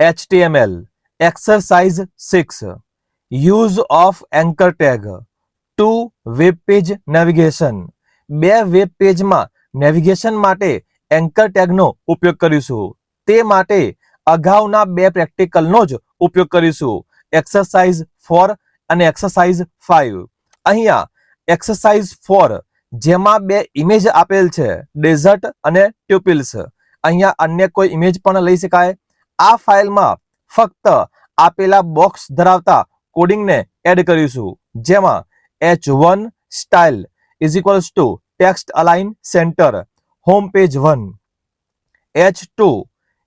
HTML exercise 6 use of anchor tag. To web page navigation. બે web પેજમાં navigation માટે anchor ટેગનો ઉપયોગ કરીશું. તે માટે અગાઉના બે પ્રેક્ટિકલનો જ ઉપયોગ કરીશું. એક્સરસાઇઝ ફોર અને એક્સરસાઇઝ ફાઇવ અહીંયા એક્સરસાઇઝ ફોર જેમાં બે ઇમેજ આપેલ છે ડેઝર્ટ અને ટ્યુપિલ્સ અહીંયા અન્ય કોઈ ઇમેજ પણ લઈ શકાય? આ ફાઇલમાં ફક્ત આપેલા બોક્સ ધરાવતા કોડિંગને એડ કરીશું, જેમાં H one style is equals to text align center home page one H two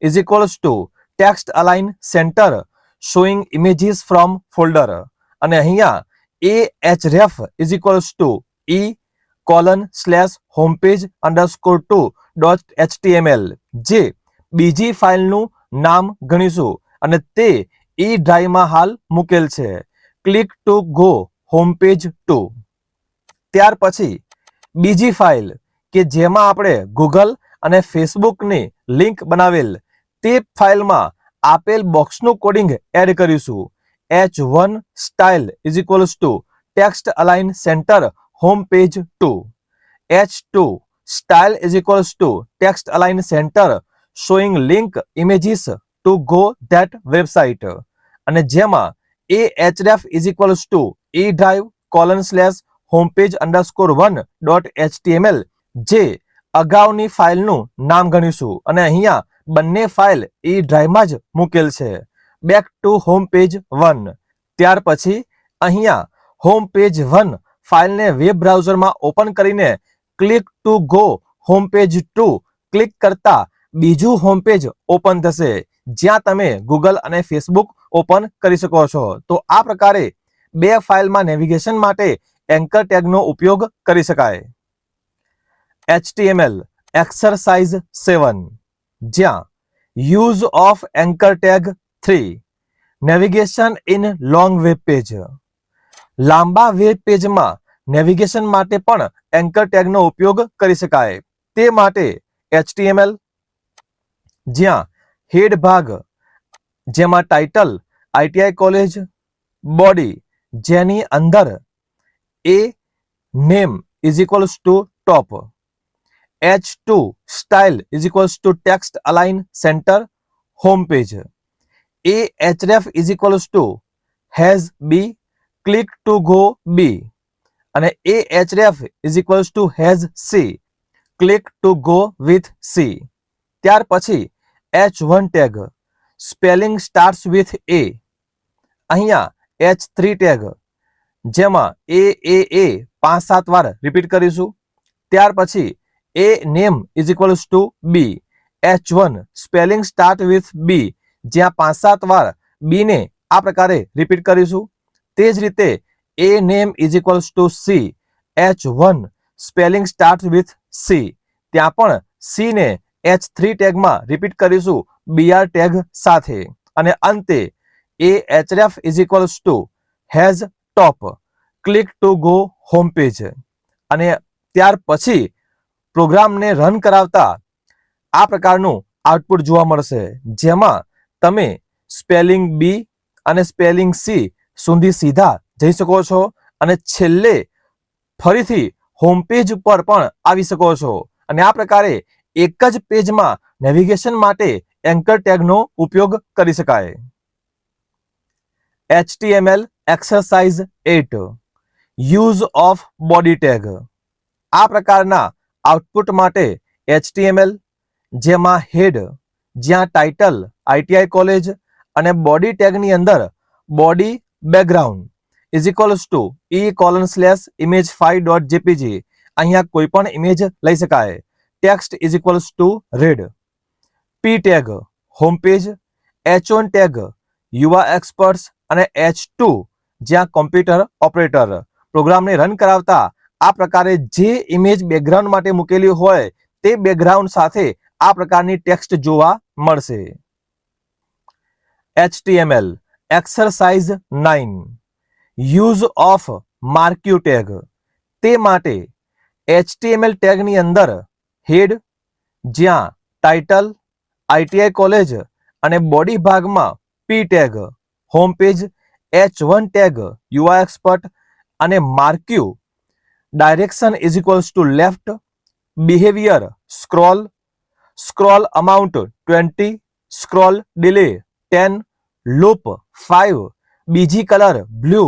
is equals to text align center showing images from folder અને અહીંયા A H ref is equals to E colon slash home page underscore two dot HTML જે બીજી ફાઇલનું નામ ગણીશું અને તે ઈ ડ્રાઈવમાં હાલ મૂકેલ છે. Click to go home page two. ત્યાર પછી બીજી ફાઇલ કે જેમાં આપણે ગૂગલ અને ફેસબુકની લિંક બનાવેલ તે ફાઇલમાં આપેલ બોક્સનું કોડિંગ એડ કરીશું. H one style is equals to text align center home page two H two style is equals to text align center showing link images to go that website અને જેમાં A href is equals to E drive colon slash home page underscore one dot HTML જે અગાઉની ફાઇલનું નામ ગણીશું. અને અહીંયા બંને ફાઇલ ઈ ડ્રાઈવમાં જ મૂકેલ છે. Back to home page one ત્યાર પછી અહીંયા હોમ પેજ વન ફાઇલને વેબ બ્રાઉઝરમાં ઓપન કરીને click to go home page two click કરતા બીજું હોમ પેજ ઓપન થશે, જ્યાં તમે ગૂગલ અને ફેસબુક ઓપન કરી શકો છો. તો આ પ્રકારે બે ફાઇલમાં નેવિગેશન માટે એન્કર ટેગનો ઉપયોગ કરી શકાય. એચટીએમએલ એક્સરસાઇઝ સેવન જ્યાં use of anchor tag three navigation in long web page લાંબા વેબ પેજમાં નેવિગેશન માટે પણ એન્કર ટેગનો ઉપયોગ કરી શકાય. તે માટે HTML જ્યાં હેડ ભાગ, જેમાં ટાઇટલ આઈટીઆઈ કોલેજ બોડી જેની અંદર a name is equals to top H two style is equals to text align centre home page a href is equals to hash B click to go B અને a href is equals to hash C click to go with C ત્યાર પછી H one tag spelling starts with A અહીંયા H three tag જેમાં એ એ એ પાંચ સાત વાર repeat કરીશું. ત્યાર પછી a name is equals to B H one spelling start with B જ્યાં પાંચ સાત વાર બી ને આ પ્રકારે રિપીટ કરીશું. તે જ રીતે a name is equals to C H one spelling start with C ત્યાં પણ સી ને એચ થ્રી ટેગમાં રિપીટ કરીશું બીઆર ટેગ સાથે. અને અંતે a href is equals to hash top click to go home page અને ત્યાર પછી પ્રોગ્રામને રન કરાવતા આ પ્રકારનું આઉટપુટ જોવા મળશે. જેમાં તમે સ્પેલિંગ બી અને સ્પેલિંગ સી સુધી સીધા જઈ શકો છો અને છેલ્લે ફરીથી હોમ પેજ પર પણ આવી શકો છો. અને આ પ્રકારે એક જ પેજમાં નેવિગેશન માટે એન્કર ટેગનો ઉપયોગ કરી શકાય. HTML exercise eight use of body tag આ પ્રકારના આઉટપુટ માટે એચટીએમએલ જેમાં હેડ જ્યાં ટાઇટલ આઈટીઆઈ કોલેજ અને બોડી ટેગની અંદર body background is equals to E colon slash image five dot JPG અહીંયા કોઈ પણ ઇમેજ લઈ શકાય. Text is equals to red P tag home page H one tag Yuva experts અને H two જ્યાં કોમ્પ્યુટર ઓપરેટર પ્રોગ્રામને run કરાવતા આ પ્રકારે જે ઇમેજ બેકગ્રાઉન્ડ માટે મૂકેલી હોય, તે બેકગ્રાઉન્ડ સાથે આ પ્રકારની ટેક્સ્ટ જોવા મળશે. HTML exercise nine use of marquee tag તે માટે HTML ટેગની અંદર હેડ, જ્યાં ટાઇટલ આઈટીઆઈ કોલેજ અને બોડી ભાગમાં P tag home page H one tag Yuva expert અને marquee direction is equals to left behaviour scroll scroll amount twenty scroll delay ten loop five BG colour blue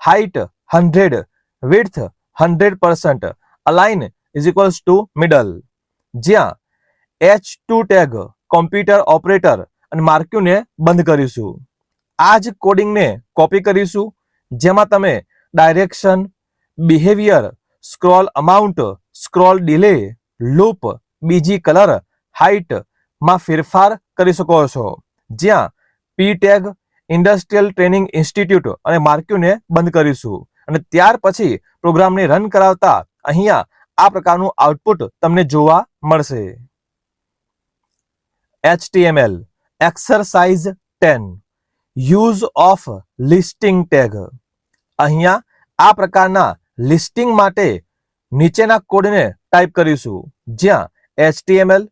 height hundred width hundred percent align is equals to middle જ્યાં H two tag computer operator અને માર્ક્યુને બંધ કરીશું. આ જ કોડિંગને copy કરીશું, જેમાં તમે direction behaviour scroll amount scroll delay loop BG colour હાઇટમાં ફેરફાર કરી શકો છો. જ્યાં P tag industrial training institute અને માર્ક્યુને બંધ કરીશું. અને ત્યાર પછી પ્રોગ્રામને રન કરાવતા અહીંયા આ પ્રકારનું આઉટપુટ તમને જોવા મળશે. HTML exercise ten use of listing tag અહીંયા આ પ્રકારના લિસ્ટિંગ માટે નીચેના કોડને ટાઈપ કરીશું. જ્યાં HTML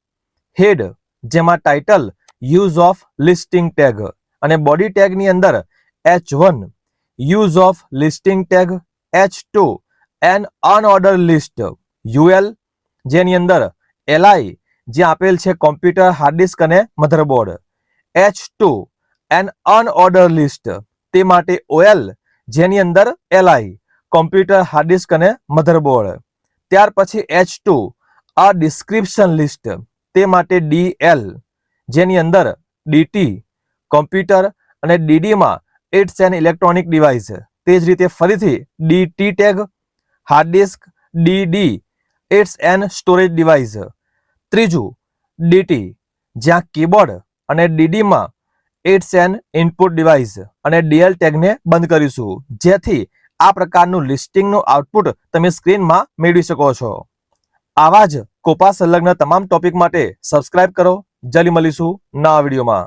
હેડ જેમાં title use of listing tag અને બોડી ટેગની અંદર H one use of listing tag H two an unordered list UL, જેની અંદર એલઆઈ જે આપેલ છે કોમ્પ્યુટર હાર્ડ ડિસ્ક અને motherboard H two an unorder list તે માટે ઓએલ, જેની અંદર એલઆઈ, કોમ્પ્યુટર હાર્ડ ડિસ્ક અને મધરબોર્ડ ત્યાર પછી એચ ટુ આ ડિસ્ક્રિપ્શન લિસ્ટ તે માટે ડીએલ જેની અંદર ડીટી કોમ્પ્યુટર અને ડીડીમાં ઇટ્સ એન ઇલેક્ટ્રોનિક ડિવાઇસ. તે જ રીતે ફરીથી DT tag hard disk DD it's an storage device ત્રીજું ડીટી જ્યાં કીબોર્ડ અને ડીડીમાં ઇટ્સ એન ઇનપુટ ડિવાઇસ અને ડીએલ ટેગને બંધ કરીશું. જેથી આ પ્રકારનું લિસ્ટિંગનું આઉટપુટ તમે સ્ક્રીનમાં મેળવી શકો છો. આવા જ કોપા સંલગ્ન તમામ ટોપિક માટે સબસ્ક્રાઇબ કરો. જલ્દી મળીશું નવા વિડીયોમાં.